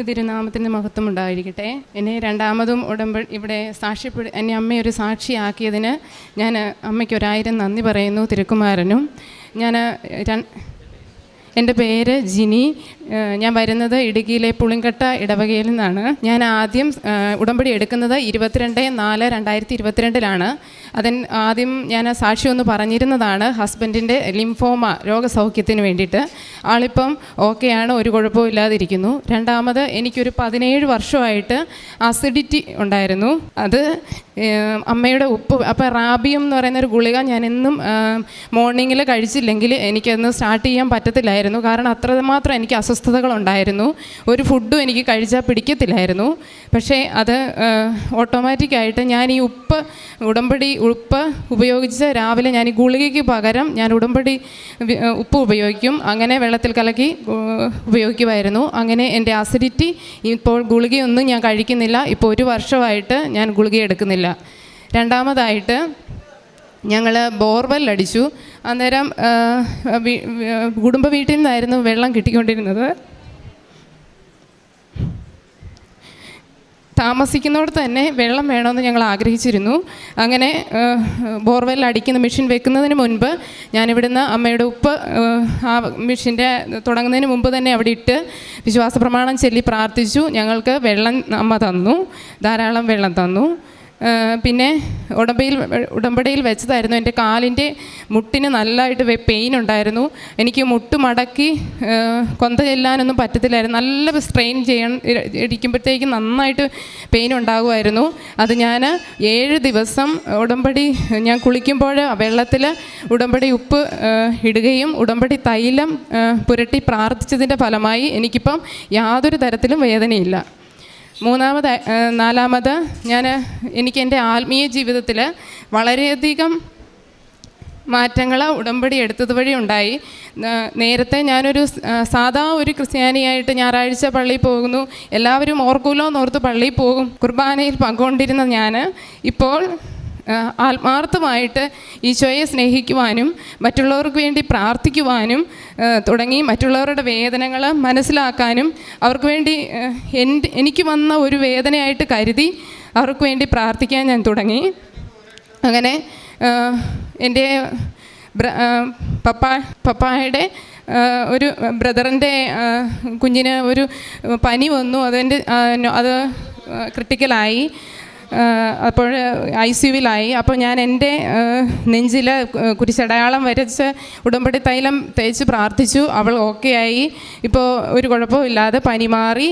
ദൈവ തിരുനാമത്തിന്റെ മഹത്വം ഉണ്ടായിരിക്കട്ടെ. എന്നെ രണ്ടാമതും ഉടമ്പ ഇവിടെ സാക്ഷ്യപ്പെടു എന്നെ അമ്മയൊരു സാക്ഷിയാക്കിയതിന് ഞാൻ അമ്മയ്ക്ക് ഒരായിരം നന്ദി പറയുന്നു തിരുക്കുമാരനും. ഞാൻ എന്റെ പേര് ജിനി. ഞാൻ വരുന്നത് ഇടുക്കിയിലെ പുളിങ്കട്ട ഇടവകയിൽ നിന്നാണ്. ഞാൻ ആദ്യം ഉടമ്പടി എടുക്കുന്നത് ഇരുപത്തിരണ്ട് നാല് രണ്ടായിരത്തി ഇരുപത്തിരണ്ടിലാണ്. അതിന് ആദ്യം ഞാൻ സാക്ഷി ഒന്ന് പറഞ്ഞിരുന്നതാണ് ഹസ്ബൻഡിന്റെ ലിംഫോമ രോഗസൗഖ്യത്തിന് വേണ്ടിയിട്ട്. ആളിപ്പം ഓക്കെയാണ് ഒരു കുഴപ്പവും ഇല്ലാതിരിക്കുന്നു. രണ്ടാമത് എനിക്കൊരു പതിനേഴ് വർഷമായിട്ട് അസിഡിറ്റി ഉണ്ടായിരുന്നു. അത് അമ്മയുടെ ഉപ്പ് അപ്പോൾ റാബിയം എന്ന് പറയുന്ന ഒരു ഗുളിക ഞാൻ എന്നും മോർണിംഗിൽ കഴിച്ചില്ലെങ്കിൽ എനിക്കന്ന് സ്റ്റാർട്ട് ചെയ്യാൻ പറ്റത്തില്ലായിരുന്നു. കാരണം അത്രമാത്രം എനിക്ക് അസ്വസ്ഥതകളുണ്ടായിരുന്നു. ഒരു ഫുഡും എനിക്ക് കഴിച്ചാൽ പിടിക്കത്തില്ലായിരുന്നു. പക്ഷേ അത് ഓട്ടോമാറ്റിക്കായിട്ട് ഞാൻ ഈ ഉപ്പ് ഉടമ്പടി ഉപ്പ് ഉപയോഗിച്ച് രാവിലെ ഞാൻ ഈ ഗുളികയ്ക്ക് പകരം ഞാൻ ഉടമ്പടി ഉപ്പ് ഉപയോഗിക്കും. അങ്ങനെ വെള്ളത്തിൽ കലക്കി ഉപയോഗിക്കുമായിരുന്നു. അങ്ങനെ എന്റെ ആസിഡിറ്റി ഇപ്പോൾ ഗുളികയൊന്നും ഞാൻ കഴിക്കുന്നില്ല. ഇപ്പോൾ ഒരു വർഷമായിട്ട് ഞാൻ ഗുളിക എടുക്കുന്നില്ല. രണ്ടാമതായിട്ട് ഞങ്ങൾ ബോർവെൽ അടിച്ചു. അന്നേരം കുടുംബ വീട്ടിൽ നിന്നായിരുന്നു വെള്ളം കിട്ടിക്കൊണ്ടിരുന്നത്. താമസിക്കുന്നിടത്ത് തന്നെ വെള്ളം വേണമെന്ന് ഞങ്ങൾ ആഗ്രഹിച്ചിരുന്നു. അങ്ങനെ ബോർവെൽ അടിക്കുന്ന മെഷീൻ വെക്കുന്നതിന് മുൻപ് ഞാനിവിടുന്ന് അമ്മയുടെ ഉപ്പ് ആ മെഷീന്റെ തുടങ്ങുന്നതിന് മുമ്പ് തന്നെ അവിടെ ഇട്ട് വിശ്വാസ പ്രമാണം ചൊല്ലി പ്രാർത്ഥിച്ചു. ഞങ്ങൾക്ക് വെള്ളം അമ്മ തന്നു. ധാരാളം വെള്ളം തന്നു. പിന്നെ ഉടമ്പയിൽ ഉടമ്പടിയിൽ വെച്ചതായിരുന്നു. എന്റെ കാലിന്റെ മുട്ടിന് നല്ലതായിട്ട് പെയിൻ ഉണ്ടായിരുന്നു. എനിക്ക് മുട്ട് മടക്കി കൊന്ത ചെല്ലാനൊന്നും പറ്റത്തില്ലായിരുന്നു. നല്ല സ്ട്രെയിൻ ചെയ്യണം ഇര- നന്നായിട്ട് പെയിൻ ഉണ്ടാകുമായിരുന്നു. അത് ഞാൻ ഏഴ് ദിവസം ഉടമ്പടി ഞാൻ കുളിക്കുമ്പോൾ വെള്ളത്തിൽ ഉടമ്പടി ഉപ്പ് ഇടുകയും ഉടമ്പടി തൈലം പുരട്ടി പ്രാർത്ഥിച്ചതിന്റെ ഫലമായി എനിക്കിപ്പം യാതൊരു തരത്തിലും വേദനയില്ല. മൂന്നാമത് നാലാമത് ഞാൻ എനിക്ക് എന്റെ ആത്മീയ ജീവിതത്തിൽ വളരെയധികം മാറ്റങ്ങൾ ഉടമ്പടി എടുത്തത് വഴി ഉണ്ടായി. നേരത്തെ ഞാനൊരു സാധാ ഒരു ക്രിസ്ത്യാനിയായിട്ട് ഞായറാഴ്ച പള്ളിയിൽ പോകുന്നു. എല്ലാവരും ഓർക്കൂലോ എന്നോർത്ത് പള്ളിയിൽ പോകും. കുർബാനയിൽ പങ്കുകൊണ്ടിരുന്ന ഞാൻ ഇപ്പോൾ ആത്മാർത്ഥമായിട്ട് ഈശോയെ സ്നേഹിക്കുവാനും മറ്റുള്ളവർക്ക് വേണ്ടി പ്രാർത്ഥിക്കുവാനും തുടങ്ങി മറ്റുള്ളവരുടെ വേദനകൾ മനസ്സിലാക്കാനും അവർക്ക് വേണ്ടി എന്റെ എനിക്ക് വന്ന ഒരു വേദനയായിട്ട് കരുതി അവർക്ക് വേണ്ടി പ്രാർത്ഥിക്കാൻ ഞാൻ തുടങ്ങി. അങ്ങനെ എന്റെ പപ്പാ പപ്പായുടെ ഒരു ബ്രദറിന്റെ കുഞ്ഞിന് ഒരു പനി വന്നു. അതെന്റെ അത് ക്രിട്ടിക്കലായി. അപ്പോൾ ഐ സി യുവിലായി. അപ്പോൾ ഞാൻ എന്റെ നെഞ്ചിൽ കുരിശടയാളം വരച്ച് ഉടമ്പടി തൈലം തേച്ച് പ്രാർത്ഥിച്ചു. അവൾ ഓക്കെ ആയി. ഇപ്പോൾ ഒരു കുഴപ്പമില്ലാതെ പനി മാറി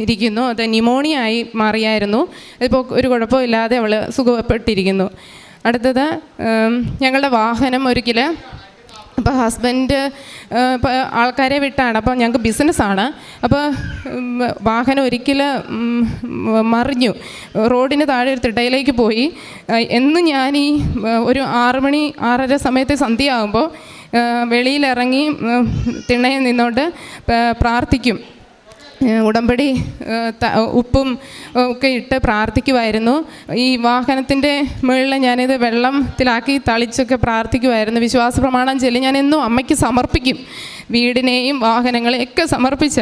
ഇരിക്കുന്നു. അത് ന്യൂമോണിയ ആയി മാറിയായിരുന്നു. ഇപ്പോൾ ഒരു കുഴപ്പമില്ലാതെ അവൾ സുഖപ്പെട്ടിരിക്കുന്നു. അടുത്തത് ഞങ്ങളുടെ വാഹനം ഒരിക്കൽ അപ്പോൾ ഹസ്ബൻഡ് ഇപ്പോൾ ആൾക്കാരെ വിട്ടാണ്. അപ്പോൾ ഞങ്ങൾക്ക് ബിസിനസ്സാണ് അപ്പോൾ വാഹനം ഒരിക്കൽ മറിഞ്ഞു. റോഡിന് താഴെ ഒരു തിട്ടയിലേക്ക് പോയി. എന്നും ഞാൻ ഈ ഒരു ആറ് മണി ആറര സമയത്ത് സന്ധ്യയാകുമ്പോൾ വെളിയിലിറങ്ങി തിണ്ണയിൽ നിന്നോട്ട് പ്രാർത്ഥിക്കും. ഉടമ്പടി ഉപ്പും ഒക്കെ ഇട്ട് പ്രാർത്ഥിക്കുമായിരുന്നു ഈ വാഹനത്തിന്റെ മുകളിൽ ഞാനിത് വെള്ളത്തിലാക്കി തളിച്ചൊക്കെ പ്രാർത്ഥിക്കുമായിരുന്നു വിശ്വാസ പ്രമാണം ചൊല്ലി ഞാൻ എന്നും അമ്മയ്ക്ക് സമർപ്പിക്കും. വീടിനെയും വാഹനങ്ങളെയൊക്കെ സമർപ്പിച്ച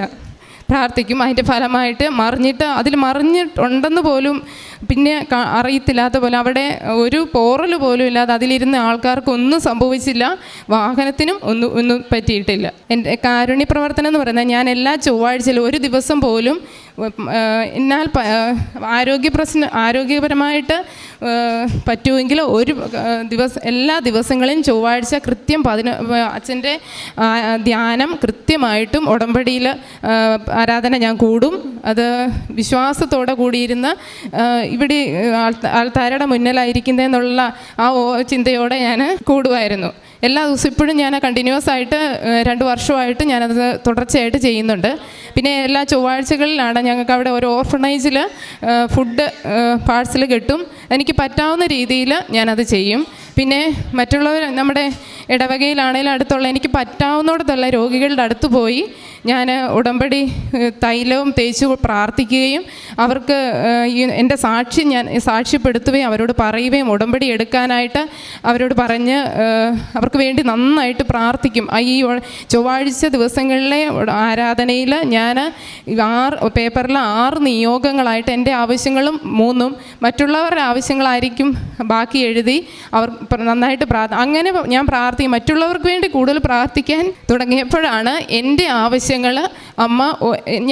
പ്രാർത്ഥിക്കും. അതിന്റെ ഫലമായിട്ട് മറിഞ്ഞിട്ട് അതിൽ മറിഞ്ഞിട്ടുണ്ടെന്ന് പോലും പിന്നെ അറിയത്തില്ലാത്ത പോലെ അവിടെ ഒരു പോറൽ പോലും ഇല്ലാതെ അതിലിരുന്ന ആൾക്കാർക്കൊന്നും സംഭവിച്ചില്ല. വാഹനത്തിനും ഒന്നും ഒന്നും പറ്റിയിട്ടില്ല. എന്റെ കാരുണ്യ പ്രവർത്തനം എന്ന് പറയുന്നത് ഞാൻ എല്ലാ ചൊവ്വാഴ്ചയിലും ഒരു ദിവസം പോലും എന്നാൽ ആരോഗ്യ പ്രശ്നം ആരോഗ്യപരമായിട്ട് പറ്റുമെങ്കിൽ ഒരു ദിവസം എല്ലാ ദിവസങ്ങളിലും ചൊവ്വാഴ്ച കൃത്യം പതിന അച്ഛന്റെ ധ്യാനം കൃത്യമായിട്ടും ഉടമ്പടിയിൽ ആരാധന ഞാൻ കൂടും. അത് വിശ്വാസത്തോടെ കൂടിയിരുന്ന് ഇവിടെ ആൾത്ത- ആൾത്താരുടെ മുന്നിലായിരിക്കുന്നതെന്നുള്ള ആ ചിന്തയോടെ ഞാൻ കൂടുമായിരുന്നു. എല്ലാ ദിവസവും ഇപ്പോഴും ഞാൻ കണ്ടിന്യൂസ് ആയിട്ട് രണ്ട് വർഷമായിട്ട് ഞാനത് തുടർച്ചയായിട്ട് ചെയ്യുന്നുണ്ട്. പിന്നെ എല്ലാ ചൊവ്വാഴ്ചകളിലാണ് ഞങ്ങൾക്ക് അവിടെ ഒരു ഓർഫണൈസിൽ ഫുഡ് പാഴ്സൽ കിട്ടും. എനിക്ക് പറ്റാവുന്ന രീതിയിൽ ഞാനത് ചെയ്യും. പിന്നെ മറ്റുള്ളവർ നമ്മുടെ ഇടവകയിലാണെങ്കിലും അടുത്തുള്ള എനിക്ക് പറ്റാവുന്നിടത്തുള്ള രോഗികളുടെ അടുത്ത് പോയി ഞാൻ ഉടമ്പടി തൈലവും തേച്ച് പ്രാർത്ഥിക്കുകയും അവർക്ക് എന്റെ സാക്ഷി ഞാൻ സാക്ഷ്യപ്പെടുത്തുകയും അവരോട് പറയുകയും ഉടമ്പടി എടുക്കാനായിട്ട് അവരോട് പറഞ്ഞ് അവർക്ക് വേണ്ടി നന്നായിട്ട് പ്രാർത്ഥിക്കും. ഈ ചൊവ്വാഴ്ച ദിവസങ്ങളിലെ ആരാധനയിൽ ഞാൻ ആറ് പേപ്പറിൽ ആറ് നിയോഗങ്ങളായിട്ട് എന്റെ ആവശ്യങ്ങളും മൂന്നും മറ്റുള്ളവരുടെ ആവശ്യങ്ങളായിരിക്കും ബാക്കി എഴുതി അവർ നന്നായിട്ട് പ്രാർത്ഥ അങ്ങനെ ഞാൻ പ്രാർത്ഥിക്കും. മറ്റുള്ളവർക്ക് വേണ്ടി കൂടുതൽ പ്രാർത്ഥിക്കാൻ തുടങ്ങിയപ്പോഴാണ് എന്റെ ആവശ്യങ്ങൾ അമ്മ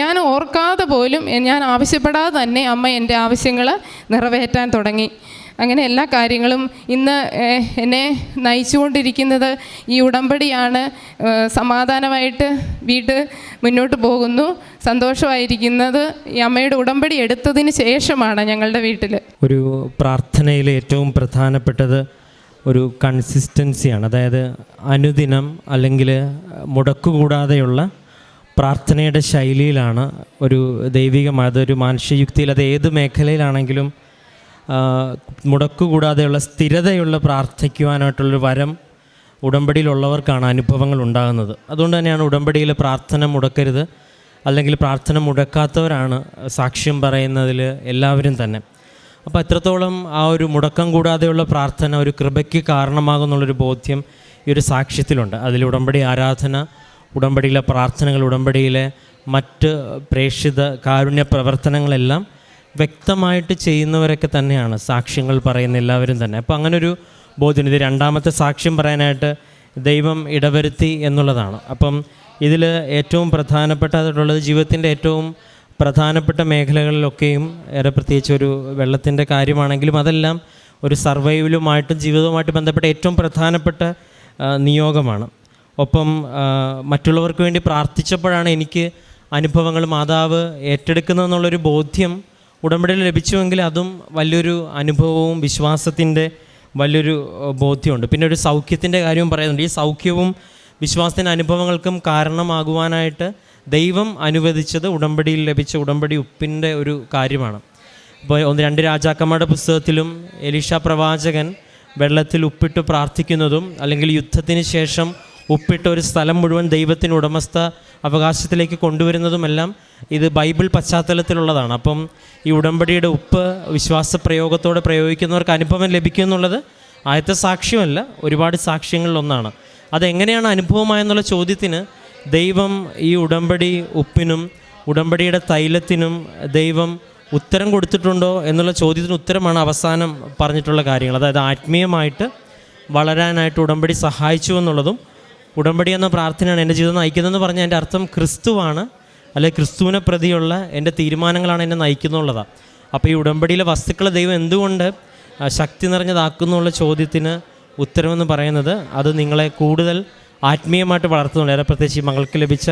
ഞാൻ ഓർക്കാതെ പോലും ഞാൻ ആവശ്യപ്പെടാതെ തന്നെ അമ്മ എന്റെ ആവശ്യങ്ങൾ നിറവേറ്റാൻ തുടങ്ങി. അങ്ങനെ എല്ലാ കാര്യങ്ങളും ഇന്ന് എന്നെ നയിച്ചുകൊണ്ടിരിക്കുന്നത് ഈ ഉടമ്പടിയാണ്. സമാധാനമായിട്ട് വീട് മുന്നോട്ട് പോകുന്നു. സന്തോഷമായിരിക്കുന്നത് ഈ അമ്മയുടെ ഉടമ്പടി എടുത്തതിന് ശേഷമാണ് ഞങ്ങളുടെ വീട്ടിൽ ഒരു പ്രാർത്ഥനയിൽ ഏറ്റവും പ്രധാനപ്പെട്ടത് ഒരു കൺസിസ്റ്റൻസിയാണ് അതായത് അനുദിനം അല്ലെങ്കിൽ മുടക്കുകൂടാതെയുള്ള പ്രാർത്ഥനയുടെ ശൈലിയിലാണ് ഒരു ദൈവികമായ അതൊരു മാനുഷ്യയുക്തിയിൽ അത് ഏത് മേഖലയിലാണെങ്കിലും മുടക്കുകൂടാതെയുള്ള സ്ഥിരതയുള്ള പ്രാർത്ഥിക്കുവാനായിട്ടുള്ളൊരു വരം ഉടമ്പടിയിലുള്ളവർക്കാണ് അനുഭവങ്ങൾ ഉണ്ടാകുന്നത്. അതുകൊണ്ട് തന്നെയാണ് ഉടമ്പടിയിൽ പ്രാർത്ഥന മുടക്കരുത്. അല്ലെങ്കിൽ പ്രാർത്ഥന മുടക്കാത്തവരാണ് സാക്ഷ്യം പറയുന്നതിൽ എല്ലാവരും തന്നെ. അപ്പോൾ എത്രത്തോളം ആ ഒരു മുടക്കം കൂടാതെയുള്ള പ്രാർത്ഥന ഒരു കൃപയ്ക്ക് കാരണമാകുന്നുള്ളൊരു ബോധ്യം ഈ ഒരു സാക്ഷ്യത്തിലുണ്ട്. അതിൽ ഉടമ്പടി ആരാധന ഉടമ്പടിയിലെ പ്രാർത്ഥനകൾ ഉടമ്പടിയിലെ മറ്റ് പ്രേക്ഷിത കാരുണ്യ പ്രവർത്തനങ്ങളെല്ലാം വ്യക്തമായിട്ട് ചെയ്യുന്നവരൊക്കെ തന്നെയാണ്. സാക്ഷ്യങ്ങൾ പറയുന്ന എല്ലാവരും തന്നെ. അപ്പോൾ അങ്ങനൊരു ബോധ്യം. ഇത് രണ്ടാമത്തെ സാക്ഷ്യം പറയാനായിട്ട് ദൈവം ഇടവരുത്തി എന്നുള്ളതാണ്. അപ്പം ഇതിൽ ഏറ്റവും പ്രധാനപ്പെട്ടതായിട്ടുള്ളത് ജീവിതത്തിന്റെ ഏറ്റവും പ്രധാനപ്പെട്ട മേഖലകളിലൊക്കെയും ഏറെ പ്രത്യേകിച്ച് ഒരു വെള്ളത്തിന്റെ കാര്യമാണെങ്കിലും അതെല്ലാം ഒരു സർവൈവലുമായിട്ടും ജീവിതവുമായിട്ട് ബന്ധപ്പെട്ട ഏറ്റവും പ്രധാനപ്പെട്ട നിയോഗമാണ്. ഒപ്പം മറ്റുള്ളവർക്ക് വേണ്ടി പ്രാർത്ഥിച്ചപ്പോഴാണ് എനിക്ക് അനുഭവങ്ങൾ മാതാവ് ഏറ്റെടുക്കുന്നതെന്നുള്ളൊരു ബോധ്യം ഉടമ്പടിയിൽ ലഭിച്ചുവെങ്കിൽ അതും വലിയൊരു അനുഭവവും വിശ്വാസത്തിന്റെ വലിയൊരു ബോധ്യമുണ്ട്. പിന്നെ ഒരു സൗഖ്യത്തിന്റെ കാര്യവും പറയുന്നുണ്ട്. ഈ സൗഖ്യവും വിശ്വാസത്തിന്റെ അനുഭവങ്ങൾക്കും കാരണമാകുവാനായിട്ട് ദൈവം അനുവദിച്ചത് ഉടമ്പടിയിൽ ലഭിച്ച ഉടമ്പടി ഉപ്പിന്റെ ഒരു കാര്യമാണ്. ഇപ്പോൾ ഒന്ന് രണ്ട് രാജാക്കന്മാരുടെ പുസ്തകത്തിലും എലീഷ പ്രവാചകൻ വെള്ളത്തിൽ ഉപ്പിട്ട് പ്രാർത്ഥിക്കുന്നതും അല്ലെങ്കിൽ യുദ്ധത്തിന് ശേഷം ഉപ്പിട്ട ഒരു സ്ഥലം മുഴുവൻ ദൈവത്തിന് ഉടമസ്ഥ അവകാശത്തിലേക്ക് കൊണ്ടുവരുന്നതുമെല്ലാം ഇത് ബൈബിൾ പശ്ചാത്തലത്തിലുള്ളതാണ്. അപ്പം ഈ ഉടമ്പടിയുടെ ഉപ്പ് വിശ്വാസ പ്രയോഗത്തോടെ പ്രയോഗിക്കുന്നവർക്ക് അനുഭവം ലഭിക്കും എന്നുള്ളത് ആദ്യത്തെ സാക്ഷ്യമല്ല ഒരുപാട് സാക്ഷ്യങ്ങളിലൊന്നാണ് അതെങ്ങനെയാണ് അനുഭവമായെന്നുള്ള ചോദ്യത്തിന് ദൈവം ഈ ഉടമ്പടി ഉപ്പിനും ഉടമ്പടിയുടെ തൈലത്തിനും ദൈവം ഉത്തരം കൊടുത്തിട്ടുണ്ടോ എന്നുള്ള ചോദ്യത്തിന് ഉത്തരമാണ് അവസാനം പറഞ്ഞിട്ടുള്ള കാര്യങ്ങൾ. അതായത് ആത്മീയമായിട്ട് വളരാനായിട്ട് ഉടമ്പടി സഹായിച്ചു എന്നുള്ളതും ഉടമ്പടി എന്ന പ്രാർത്ഥനയാണ് എന്റെ ജീവിതം നയിക്കുന്നതെന്ന് പറഞ്ഞാൽ എന്റെ അർത്ഥം ക്രിസ്തുവാണ് അല്ലെങ്കിൽ ക്രിസ്തുവിനെ പ്രതിയുള്ള എന്റെ തീരുമാനങ്ങളാണ് എന്നെ നയിക്കുന്നുള്ളതാണ് അപ്പോൾ ഈ ഉടമ്പടിയിലെ വസ്തുക്കളെ ദൈവം എന്തുകൊണ്ട് ശക്തി നിറഞ്ഞതാക്കുന്നുള്ള ചോദ്യത്തിന് ഉത്തരമെന്ന് പറയുന്നത് അത് നിങ്ങളെ കൂടുതൽ ആത്മീയമായിട്ട് വളർത്തുന്നുണ്ട്. ഏറെ പ്രത്യേകിച്ച് മകൾക്ക് ലഭിച്ച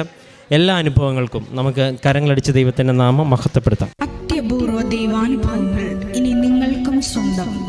എല്ലാ അനുഭവങ്ങൾക്കും നമുക്ക് കരങ്ങളടിച്ച് ദൈവത്തിന്റെ നാമം മഹത്വപ്പെടുത്താം. അത്യപൂർവ ദൈവാനുഭവങ്ങൾ ഇനി നിങ്ങൾക്കും സ്വന്തം.